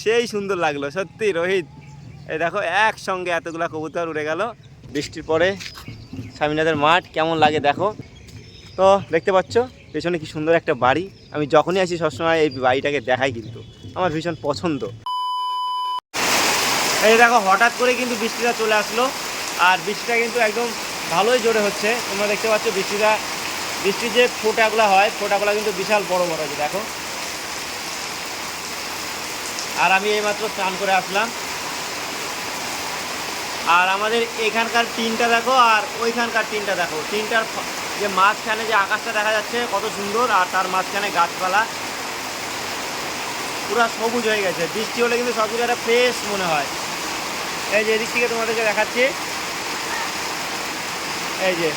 সেই সুন্দর লাগল, সত্যি রোহিত। এই দেখো, একসঙ্গে এতগুলা কবুতর উড়ে গেল বৃষ্টির পরে। স্বামীনাথের মাঠ কেমন লাগে দেখো। তো দেখতে পাচ্ছ, পেছনে কি সুন্দর একটা বাড়ি। আমি যখনই আসি সবসময় এই বাড়িটাকে দেখাই কিন্তু, আমার ভীষণ পছন্দ। এই দেখো, হঠাৎ করে কিন্তু বৃষ্টিটা চলে আসলো, আর বৃষ্টিটা কিন্তু একদম ভালোই জোরে হচ্ছে। তোমরা দেখতে পাচ্ছ বৃষ্টিটা, বৃষ্টির যে ফোঁটাগুলো হয়, ফোঁটাগুলো কিন্তু বিশাল বড় বড় আছে দেখো। আর আমি এইমাত্র স্নান করে আসলাম। আর আমাদের এখানকার টিনটা দেখো, আর ওইখানকার টিনটা দেখো। টিনটার যে মাঝখানে যে আকাশটা দেখা যাচ্ছে কত সুন্দর, আর তার মাঝখানে গাছপালা। পুরো সবুজ হয়ে গেছে। বৃষ্টি হলে কিন্তু সব একটা ফ্রেশ মনে হয়। এই যে এদিক থেকে তোমাদেরকে দেখাচ্ছি। এই যে।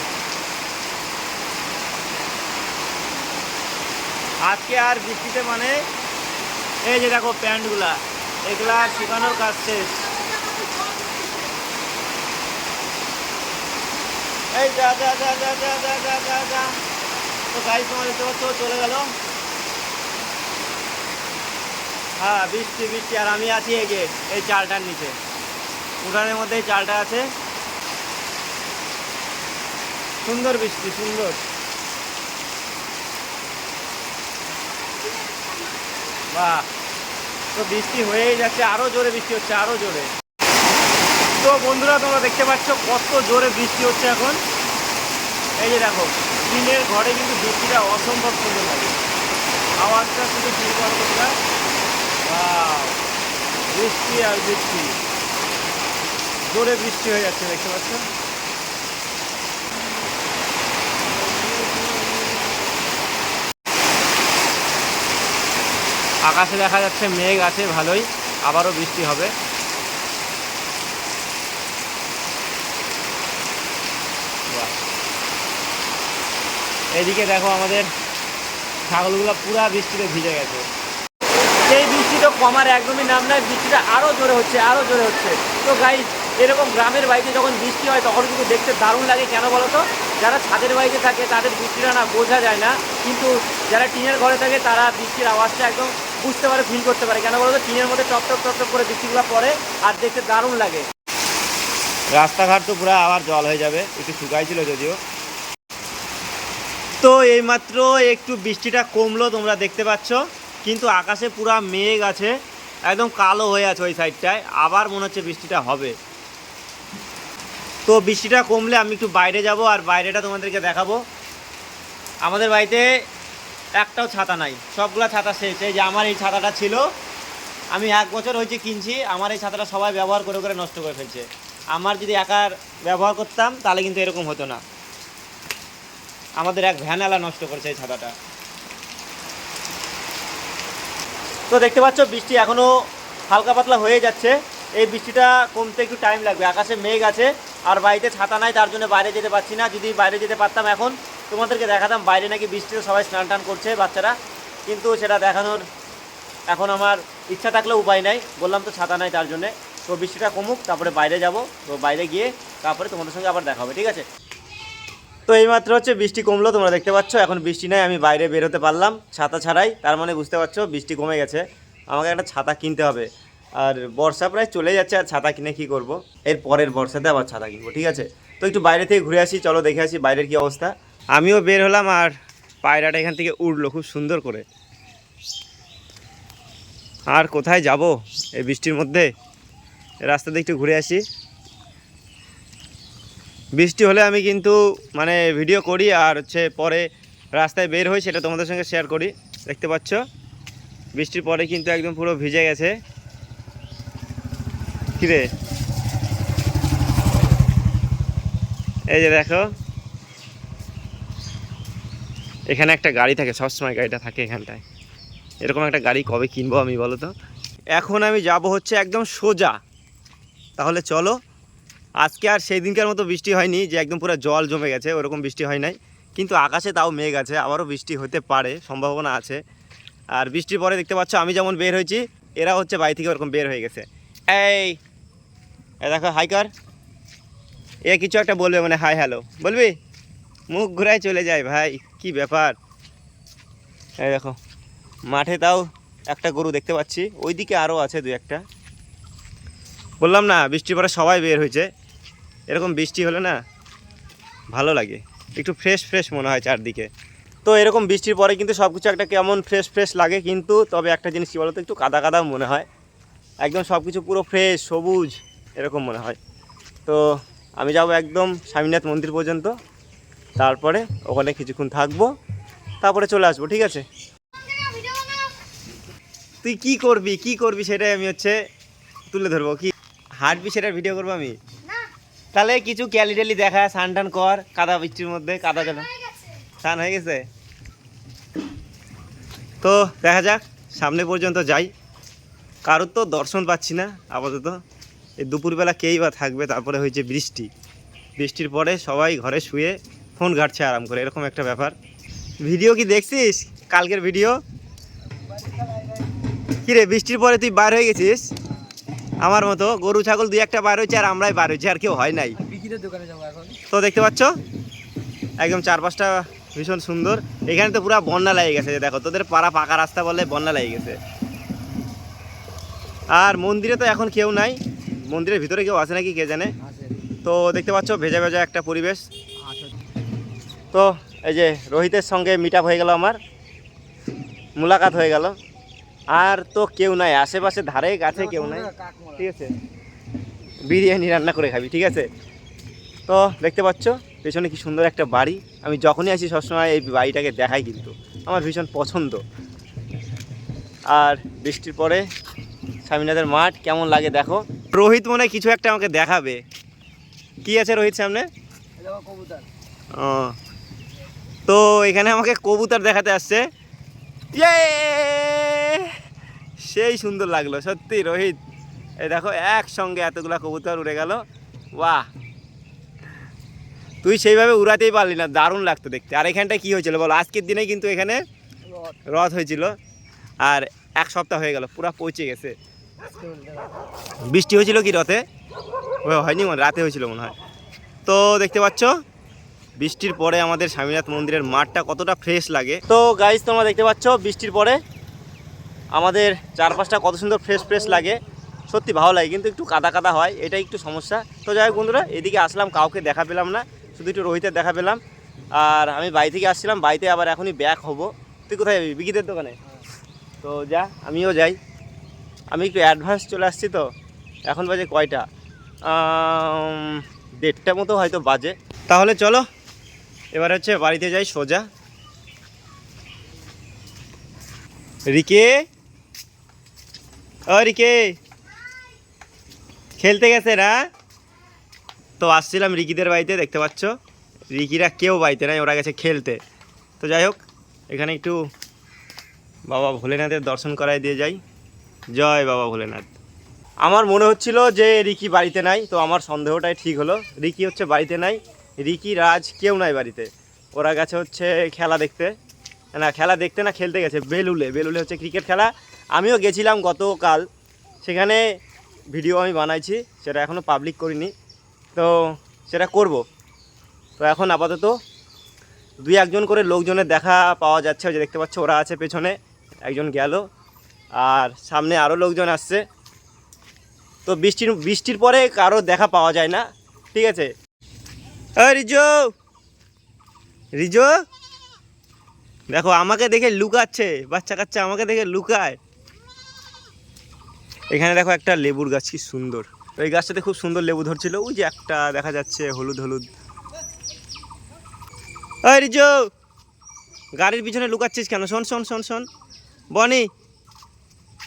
আজকে আর বৃষ্টিতে মানে এই যে দেখো প্যান্টগুলা, এগুলা শুকানোর কাজ শেষ। এই যা যা যা যা যা যা যা যা যা। তো গাড়ি তোমার দেখতে পাচ্ছ, চলে গেল। হ্যাঁ বৃষ্টি বৃষ্টি, আর আমি আছি যে, এই চালটার নিচে। উঠানের মধ্যে চালটা আছে। সুন্দর বৃষ্টি, সুন্দর। বাহ। তো বৃষ্টি হয়েই যাচ্ছে আরও জোরে বৃষ্টি হচ্ছে আরও জোরে। তো বন্ধুরা, তোমরা দেখতে পাচ্ছ কত জোরে বৃষ্টি হচ্ছে এখন। এই যে দেখো টিনের ঘরে কিন্তু বৃষ্টিটা অসম্ভব সুন্দর লাগে। আওয়াজটা শুধু ফিল করো তোমরা! বৃষ্টি আর বৃষ্টি। জোরে বৃষ্টি হয়ে যাচ্ছে, দেখতে পাচ্ছ? আকাশে দেখা যাচ্ছে মেঘ আছে, ভালোই। আবারও বৃষ্টি হবে। এদিকে দেখো আমাদের ছাগলগুলো পুরা বৃষ্টিতে ভিজে গেছে। এই বৃষ্টিটা কমার একদমই নাম নাই, বৃষ্টিটা আরও জোরে হচ্ছে আরও জোরে হচ্ছে। তো গাই এরকম গ্রামের বাড়িতে যখন বৃষ্টি হয়, তখন কিন্তু দেখতে দারুণ লাগে, কেন বলো তো? যারা ছাদের বাড়িতে থাকে তাদের বৃষ্টিটা না বোঝা যায় না। কিন্তু যারা টিনের ঘরে থাকে তারা বৃষ্টির আওয়াজটা একদম বুঝতে পারে ফিল করতে পারে। কেন বলো তো টিনের মধ্যে টপ টপ টপ টপ করে বৃষ্টিগুলো পড়ে আর দেখতে দারুণ লাগে। রাস্তাঘাট তো পুরো আবার জল হয়ে যাবে। একটু শুকাইছিল যদিও। তো এইমাত্র একটু বৃষ্টিটা কমলো তোমরা দেখতে পাচ্ছ। কিন্তু আকাশে পুরা মেঘ আছে একদম কালো হয়ে আছে ওই সাইডটায় আবার মনে হচ্ছে বৃষ্টিটা হবে। তো বৃষ্টিটা কমলে আমি একটু বাইরে যাব আর বাইরেটা তোমাদেরকে দেখাবো। আমাদের বাড়িতে একটাও ছাতা নাই, সবগুলো ছাতা শেষ। এই যে আমার এই ছাতাটা ছিল, আমি এক বছর হয়েছে কিনছি, আমার এই ছাতাটা সবাই ব্যবহার করে করে নষ্ট করে ফেলছে। আমার যদি একার ব্যবহার করতাম, তাহলে কিন্তু এরকম হতো না। আমাদের এক ভ্যানালা নষ্ট করেছে এই ছাতাটা। তো দেখতে পাচ্ছ, বৃষ্টি এখনও হালকা পাতলা হয়ে যাচ্ছে। এই বৃষ্টিটা কমতে একটু টাইম লাগবে। আকাশে মেঘ আছে আর বাড়িতে ছাতা নাই, তার জন্য বাইরে যেতে পারছি না। যদি বাইরে যেতে পারতাম এখন, তোমাদেরকে দেখাতাম, বাইরে নাকি বৃষ্টিতে সবাই স্নান টান করছে বাচ্চারা। কিন্তু সেটা দেখানোর এখন আমার ইচ্ছা থাকলেও উপায় নাই। বললাম তো ছাতা নাই তার জন্যে। তো বৃষ্টিটা কমুক, তারপরে বাইরে যাব। তো বাইরে গিয়ে তারপরে তোমাদের সঙ্গে আবার দেখা হবে, ঠিক আছে? তো এইমাত্র হচ্ছে বৃষ্টি কমলো, তোমরা দেখতে পাচ্ছ। এখন বৃষ্টি নাই, আমি বাইরে বেরোতে পারলাম। ছাতা ছাড়াই, তার মানে বুঝতে পারছ, বৃষ্টি কমে গেছে। আমাকে একটা ছাতা কিনতে হবে। আর বর্ষা প্রায় চলে যাচ্ছে, আর ছাতা কিনে কি করব? এর পরের বর্ষাতে আবার ছাতা কিনবো, ঠিক আছে? তো একটু বাইরে থেকে ঘুরে আসি, চলো দেখে আসি বাইরের কি অবস্থা। আমিও বের হলাম, আর পায়রাটা এখান থেকে উঠল খুব সুন্দর করে। আর কোথায় যাব এই বৃষ্টির মধ্যে? রাস্তা দিয়ে একটু ঘুরে আসি। বৃষ্টি হলে আমি কিন্তু মানে ভিডিও করি, আর হচ্ছে পরে রাস্তায় বের হই, সেটা তোমাদের সঙ্গে শেয়ার করি। দেখতে পাচ্ছ? বৃষ্টির পরে কিন্তু একদম পুরো ভিজে গেছে। কিরে? এই যে দেখো। এখানে একটা গাড়ি থাকে, সবসময় গাড়িটা থাকে এখানটায়। এরকম একটা গাড়ি কবে কিনবো আমি বলো তো? এখন আমি যাব হচ্ছে একদম সোজা। তাহলে চলো, আজকে আর সেই দিনকার মতো বৃষ্টি হয়নি যে একদম পুরো জল জমে গেছে, ওরকম বৃষ্টি হয় নাই। কিন্তু আকাশে তাও মেঘ আছে, আবারও বৃষ্টি হতে পারে, সম্ভাবনা আছে। আর বৃষ্টির পরে দেখতে পাচ্ছ, আমি যেমন বের হয়েছি, এরা হচ্ছে বাড়ি থেকে ওরকম বের হয়ে গেছে। এই এ দেখো হাই কর। এ কিছু একটা বলবে মানে হাই হ্যালো বলবি? মুখ ঘুরায় চলে যায় ভাই, কি ব্যাপার? এই দেখো, মাঠে তাও একটা গরু দেখতে পাচ্ছি, ওইদিকে আরও আছে দু একটা। বললাম না বৃষ্টির পরে সবাই বের হয়েছে। এরকম বৃষ্টি হলে না ভালো লাগে। একটু ফ্রেশ ফ্রেশ মনে হয় চারদিকে। তো এরকম বৃষ্টির পরে কিন্তু সব কিছু একটা কেমন ফ্রেশ ফ্রেশ লাগে কিন্তু, তবে একটা জিনিস কী বলতো, একটু কাদা কাদা মনে হয়। একদম সব কিছু পুরো ফ্রেশ সবুজ। এরকম মনে হয়। তো আমি যাব একদম স্বামীনাথ মন্দির পর্যন্ত। তারপরে ওখানে কিছুক্ষণ থাকব। তারপরে চলে আসব ঠিক আছে? তুই কি করবি কি করবি সেটাই আমি হচ্ছে তুলে ধরবো। কি হাঁটবি সেটার ভিডিও করব আমি? তাহলে কিছু ক্যালি ট্যালি দেখা সান টান কর কাদা বৃষ্টির মধ্যে কাদা জলে স্নান হয়ে গেছে? তো দেখা যাক সামনে পর্যন্ত যাই। কারোর তো দর্শন পাচ্ছি না আপাতত। এই দুপুরবেলা কেই বা থাকবে তারপরে হয়েছে বৃষ্টি। বৃষ্টির পরে সবাই ঘরে শুয়ে ফোন ঘাটছে আরাম করে এরকম একটা ব্যাপার। ভিডিও কি দেখছিস? কালকের ভিডিও? কিরে বৃষ্টির পরে তুই বার হয়ে গেছিস? আমার মতো গরু ছাগল দুই একটা বার হয়েছে আর আমরাই বার হয়েছি আর কেউ হয় নাই। তো দেখতে পাচ্ছ? একদম চার পাঁচটা ভীষণ সুন্দর। এখানে তো পুরো বন্যা লেগে গেছে দেখো তোদের পাড়া পাকা রাস্তা বলে বন্যা লেগে গেছে। আর মন্দিরে তো এখন কেউ নাই। মন্দিরের ভিতরে কেউ আছে নাকি কে জানে? তো দেখতে পাচ্ছ ভেজা ভেজা একটা পরিবেশ। আচ্ছা। তো এই যে রোহিতের সঙ্গে মিট হয়ে গেল আমার। মুলাকাত হয়ে গেল। আর তো কেউ নাই আশেপাশে ধারে গাছে কেউ নাই। ঠিক আছে। বিরিয়ানি রান্না করে খাবি ঠিক আছে? তো দেখতে পাচ্ছ পেছনে কি সুন্দর একটা বাড়ি। আমি যখনই আসি সবসময় এই বাড়িটাকে দেখাই কিন্তু। আমার ভীষণ পছন্দ। আর বৃষ্টির পরে স্বামীনাথের মাঠ কেমন লাগে দেখো। রোহিত মনে কিছু একটা আমাকে দেখাবে। কি আছে রোহিত সামনে? ও। তো এখানে আমাকে কবুতর দেখাতে আসছে। ইয়ে! সেই সুন্দর লাগল সত্যি রোহিত। এই দেখো একসঙ্গে এতগুলা কবুতর উড়ে গেল। বাহ! তুই সেইভাবে উড়াতেই পারলি না দারুণ লাগতো দেখতে। আর এখানটা কি হয়েছিল বলো? আজকের দিনে কিন্তু এখানে রথ। হয়েছিল। আর এক সপ্তাহ হয়ে গেল পুরা পৌঁছে গেছে। বৃষ্টি হয়েছিল কি ও, হয়নি মনে, রাতে হয়েছিল মনে হয়। তো দেখতে পাচ্ছ, বৃষ্টির পরে আমাদের স্বামীনাথ মন্দিরের মাঠটা কতটা ফ্রেশ লাগে। তো গাইজ তোমরা দেখতে পাচ্ছ, বৃষ্টির পরে আমাদের চারপাশটা কত সুন্দর ফ্রেশ ফ্রেশ লাগে। সত্যি ভালো লাগে, কিন্তু একটু কাদা কাদা হয় এটা একটু সমস্যা। তো যাই হোক বন্ধুরা, এদিকে আসলাম, কাউকে দেখা পেলাম না, শুধু একটু রোহিতের দেখা পেলাম। আর আমি বাড়ি থেকে আসছিলাম, বাড়িতে আবার এখনই ব্যাক হব। তুই কোথায় যাবি? বিকিদের দোকানে? তো যা, আমিও যাই। আমি একটু অ্যাডভান্স চলে আসছি তো। এখন বাজে কয়টা? দেড়টা মতো হয়তো বাজে। তাহলে চলো, এবার হচ্ছে বাড়িতে যাই সোজা। রিকে? ও রিকে! খেলতে গেছে না তো আসছিলাম রিকিদের বাড়িতে, দেখতে পাচ্ছ? রিকিরা কেউ বাড়িতে নাই, ওরা গেছে খেলতে। তো যাই হোক, এখানে একটু বাবা ভোলেনাথের দর্শন করাই দিয়ে যাই। জয় বাবা ভোলেনাথ। আমার মনে হচ্ছিল যে রিকি বাড়িতে নাই, তো আমার সন্দেহটাই ঠিক হলো। রিকি হচ্ছে বাড়িতে নাই, রিকি রাজ কেউ নাই বাড়িতে। ওরা গেছে হচ্ছে খেলা দেখতে। না, খেলা দেখতে না, খেলতে গেছে, বেলুলে। বেলুলে হচ্ছে ক্রিকেট খেলা। আমিও গেছিলাম গতকাল। সেখানে ভিডিও আমি বানাইছি, সেটা এখনও পাবলিক করিনি। তো সেটা করব। তো এখন আপাতত দুই একজন করে লোকজনের দেখা পাওয়া যাচ্ছে যে দেখতে পাচ্ছ, ওরা আছে পেছনে, একজন গেল। আর সামনে আরও লোকজন আসছে। তো বৃষ্টির বৃষ্টির পরে কারও দেখা পাওয়া যায় না। ঠিক আছে? রিজো! রিজো! দেখো, আমাকে দেখে লুকাচ্ছে। বাচ্চা কাচ্চা আমাকে দেখে লুকায়। এখানে দেখো একটা লেবুর গাছ, কি সুন্দর। ওই গাছটাতে খুব সুন্দর লেবু ধরছিল। ওই যে একটা দেখা যাচ্ছে, হলুদ হলুদ। ওই রিজো! গাড়ির পিছনে লুকাচ্ছিস কেন? শোন শোন শোন শোন। বনি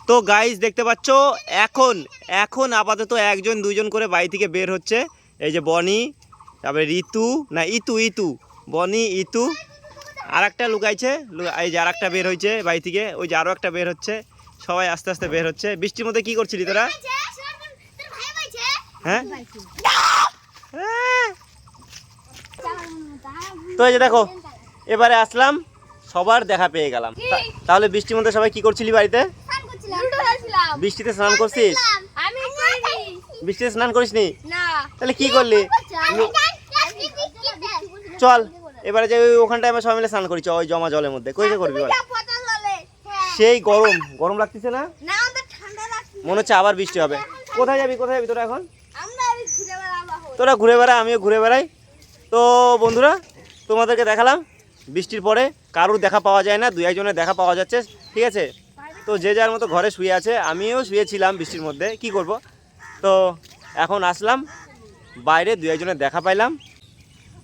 তো গাইজ দেখতে পাচ্ছ? এখন এখন আপাতত একজন দুজন করে বাড়ি থেকে বের হচ্ছে। এই যে বনি, তারপরে ঋতু, না, ইতু ইতু। বনি, ইতু। আর একটা লুকাইছে এই যে আর একটা বের হয়েছে বাড়ি থেকে। ওই যে আরও একটা বের হচ্ছে। সবাই আস্তে আস্তে বের হচ্ছে। বৃষ্টির মধ্যে কি করছিলি তোরা? হ্যাঁ? হ্যাঁ। তো এই যে দেখো, এবারে আসলাম, সবার দেখা পেয়ে গেলাম। তাহলে বৃষ্টির মধ্যে সবাই কি করছিলি বাড়িতে? বৃষ্টিতে স্নান করছিস? বৃষ্টিতে স্নান করিসনি? না। তাহলে কি করলি? চল এবারে যে ওই ওখানটায় আমরা সবাই মিলে স্নান করি ওই জমা জলের মধ্যে। কই করবি বল? সেই গরম গরম লাগতেছে না? মনে হচ্ছে আবার বৃষ্টি হবে। কোথায় যাবি কোথায় যাবি তোরা এখন? তোরা ঘুরে বেড়াই আমিও ঘুরে বেড়াই। তো বন্ধুরা তোমাদেরকে দেখালাম। বৃষ্টির পরে কারুর দেখা পাওয়া যায় না দু একজনের দেখা পাওয়া যাচ্ছে। ঠিক আছে? তো যে যার মতো ঘরে শুয়ে আছে, আমিও শুয়েছিলাম বৃষ্টির মধ্যে, কি করব? তো এখন আসলাম, বাইরে দু একজনের দেখা পাইলাম।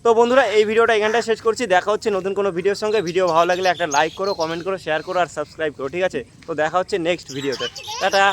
তো বন্ধুরা, এই ভিডিওটা এখানটায় শেষ করছি, দেখা হচ্ছে নতুন কোনো ভিডিওর সঙ্গে। ভিডিও ভালো লাগলে একটা লাইক করো কমেন্ট করো শেয়ার করো, আর সাবস্ক্রাইব করো, ঠিক আছে? তো দেখা হচ্ছে নেক্সট ভিডিওতে। টাটা!